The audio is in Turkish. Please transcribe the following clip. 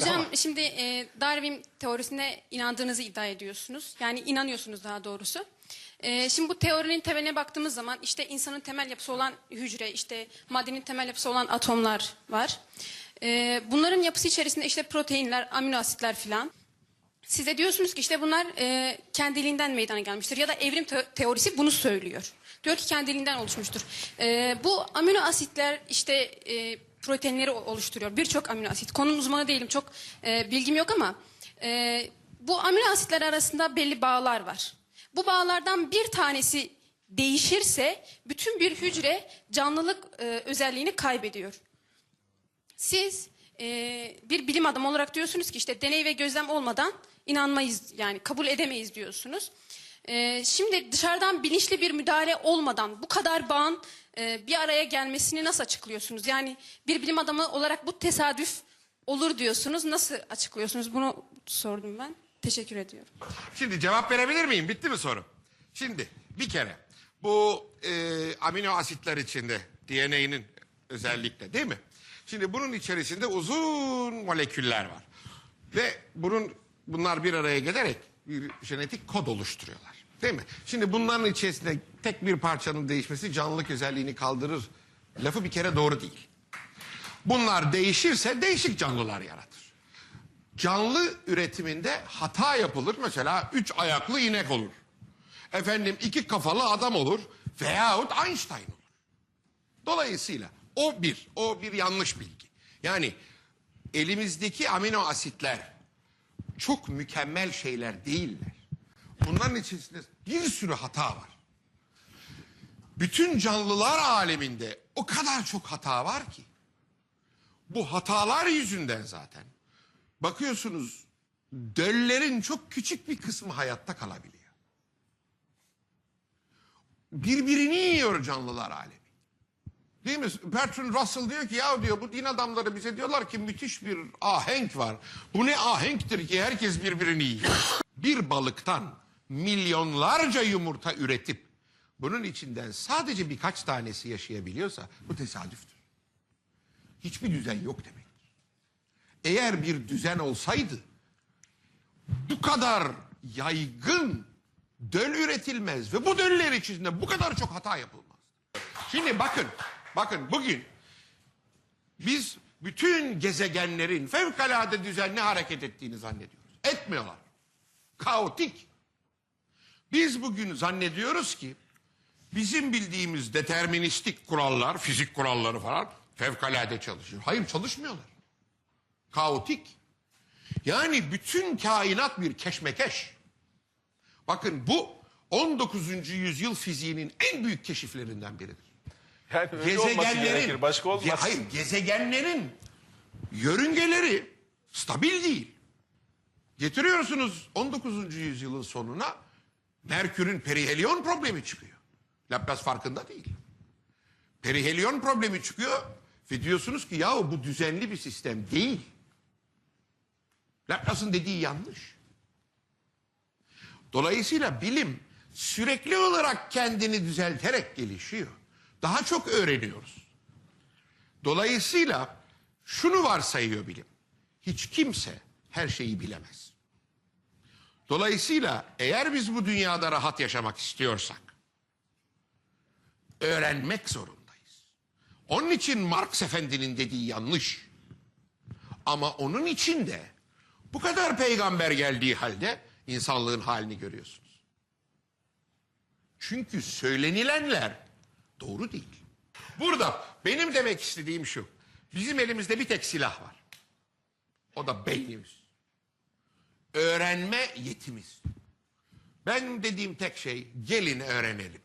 Hocam ama şimdi e, Darwin teorisine inandığınızı iddia ediyorsunuz. Yani inanıyorsunuz daha doğrusu. E, şimdi bu teorinin temeline baktığımız zaman işte insanın temel yapısı olan hücre, işte maddenin temel yapısı olan atomlar var. E, bunların yapısı içerisinde işte proteinler, amino asitler filan. Siz de diyorsunuz ki işte bunlar e, kendiliğinden meydana gelmiştir ya da evrim te- teorisi bunu söylüyor. Diyor ki kendiliğinden oluşmuştur. E, bu amino asitler işte e, proteinleri oluşturuyor. Birçok amino asit. Konunun uzmanı değilim çok e, bilgim yok ama e, bu amino asitler arasında belli bağlar var. Bu bağlardan bir tanesi değişirse bütün bir hücre canlılık e, özelliğini kaybediyor. Siz e, bir bilim adamı olarak diyorsunuz ki işte deney ve gözlem olmadan inanmayız yani kabul edemeyiz diyorsunuz. E, şimdi dışarıdan bilinçli bir müdahale olmadan bu kadar bağın e, bir araya gelmesini nasıl açıklıyorsunuz? Yani bir bilim adamı olarak bu tesadüf olur diyorsunuz. Nasıl açıklıyorsunuz? Bunu sordum ben. Teşekkür ediyorum. şimdi cevap verebilir miyim? Bitti mi soru? Şimdi bir kere bu e, amino asitler içinde DNA'nın özellikle değil mi? Şimdi bunun içerisinde uzun moleküller var. Ve bunun bunlar bir araya gelerek bir jenetik kod oluşturuyorlar. Değil mi? Şimdi bunların içerisinde tek bir parçanın değişmesi canlılık özelliğini kaldırır. Lafı bir kere doğru değil. Bunlar değişirse değişik canlılar yaratır. Canlı üretiminde hata yapılır. Mesela üç ayaklı inek olur. Efendim iki kafalı adam olur. Veyahut Einstein olur. Dolayısıyla o bir, o bir yanlış bilgi. Yani elimizdeki amino asitler çok mükemmel şeyler değiller. Bunların içerisinde bir sürü hata var. Bütün canlılar aleminde o kadar çok hata var ki. Bu hatalar yüzünden zaten bakıyorsunuz döllerin çok küçük bir kısmı hayatta kalabiliyor. Birbirini yiyor canlılar alemi. Değil mi? Bertrand Russell diyor ki ya diyor bu din adamları bize diyorlar ki müthiş bir ahenk var. Bu ne ahenktir ki herkes birbirini yiyor. bir balıktan milyonlarca yumurta üretip bunun içinden sadece birkaç tanesi yaşayabiliyorsa bu tesadüftür. Hiçbir düzen yok demektir. Eğer bir düzen olsaydı bu kadar yaygın döl üretilmez ve bu döller içinde bu kadar çok hata yapılmaz. Şimdi bakın, bakın bugün biz bütün gezegenlerin fevkalade düzenli hareket ettiğini zannediyoruz. Etmiyorlar. Kaotik. Biz bugün zannediyoruz ki bizim bildiğimiz deterministik kurallar, fizik kuralları falan fevkalade çalışıyor. Hayır çalışmıyorlar. Kaotik. Yani bütün kainat bir keşmekeş. Bakın bu 19. yüzyıl fiziğinin en büyük keşiflerinden biridir. Yani gerekir. Başka olmaz. Ge- hayır, gezegenlerin yörüngeleri stabil değil. Getiriyorsunuz 19. yüzyılın sonuna Merkür'ün perihelyon problemi çıkıyor. Laplace farkında değil. Perihelyon problemi çıkıyor ve diyorsunuz ki yahu bu düzenli bir sistem değil. Laplace'ın dediği yanlış. Dolayısıyla bilim sürekli olarak kendini düzelterek gelişiyor. Daha çok öğreniyoruz. Dolayısıyla şunu varsayıyor bilim. Hiç kimse her şeyi bilemez. Dolayısıyla eğer biz bu dünyada rahat yaşamak istiyorsak öğrenmek zorundayız. Onun için Marx Efendi'nin dediği yanlış. Ama onun için de bu kadar peygamber geldiği halde insanlığın halini görüyorsunuz. Çünkü söylenilenler doğru değil. Burada benim demek istediğim şu. Bizim elimizde bir tek silah var. O da beynimiz. Öğrenme yetimiz. Ben dediğim tek şey gelin öğrenelim.